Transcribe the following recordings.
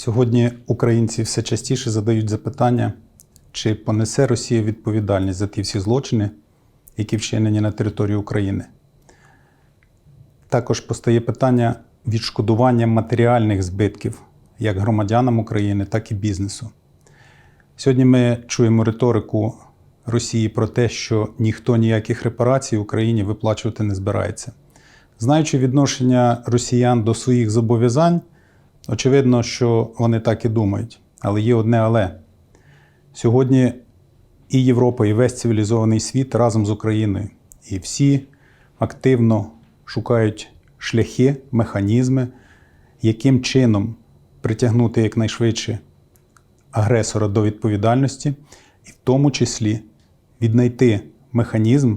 Сьогодні українці все частіше задають запитання, чи понесе Росія відповідальність за ті всі злочини, які вчинені на території України. Також постає питання відшкодування матеріальних збитків як громадянам України, так і бізнесу. Сьогодні ми чуємо риторику Росії про те, що ніхто ніяких репарацій Україні виплачувати не збирається. Знаючи відношення росіян до своїх зобов'язань, очевидно, що вони так і думають. Але є одне але. Сьогодні і Європа, і весь цивілізований світ разом з Україною. І всі активно шукають шляхи, механізми, яким чином притягнути якнайшвидше агресора до відповідальності, і в тому числі віднайти механізм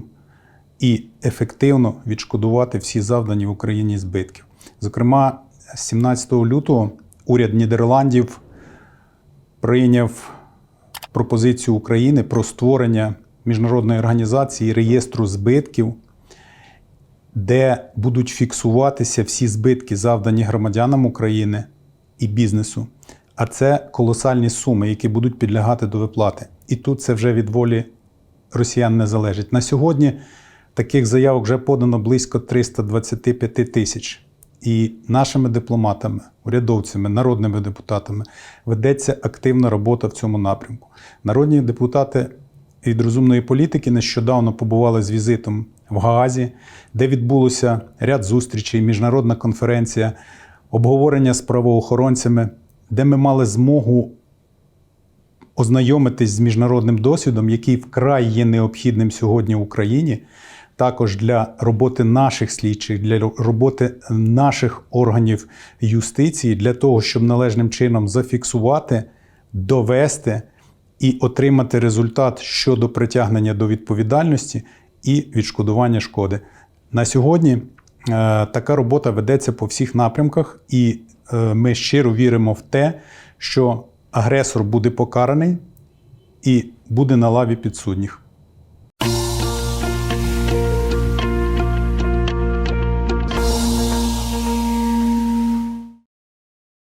і ефективно відшкодувати всі завдані в Україні збитків. Зокрема, 17 лютого уряд Нідерландів прийняв пропозицію України про створення міжнародної організації реєстру збитків, де будуть фіксуватися всі збитки, завдані громадянам України і бізнесу. А це колосальні суми, які будуть підлягати до виплати. І тут це вже від волі росіян не залежить. На сьогодні таких заявок вже подано близько 325 тисяч. І нашими дипломатами, урядовцями, народними депутатами ведеться активна робота в цьому напрямку. Народні депутати від розумної політики нещодавно побували з візитом в Гаазі, де відбулося ряд зустрічей, міжнародна конференція, обговорення з правоохоронцями, де ми мали змогу ознайомитись з міжнародним досвідом, який вкрай є необхідним сьогодні в Україні, також для роботи наших слідчих, для роботи наших органів юстиції, для того, щоб належним чином зафіксувати, довести і отримати результат щодо притягнення до відповідальності і відшкодування шкоди. На сьогодні е, така робота ведеться по всіх напрямках, і е, ми щиро віримо в те, що агресор буде покараний і буде на лаві підсудніх.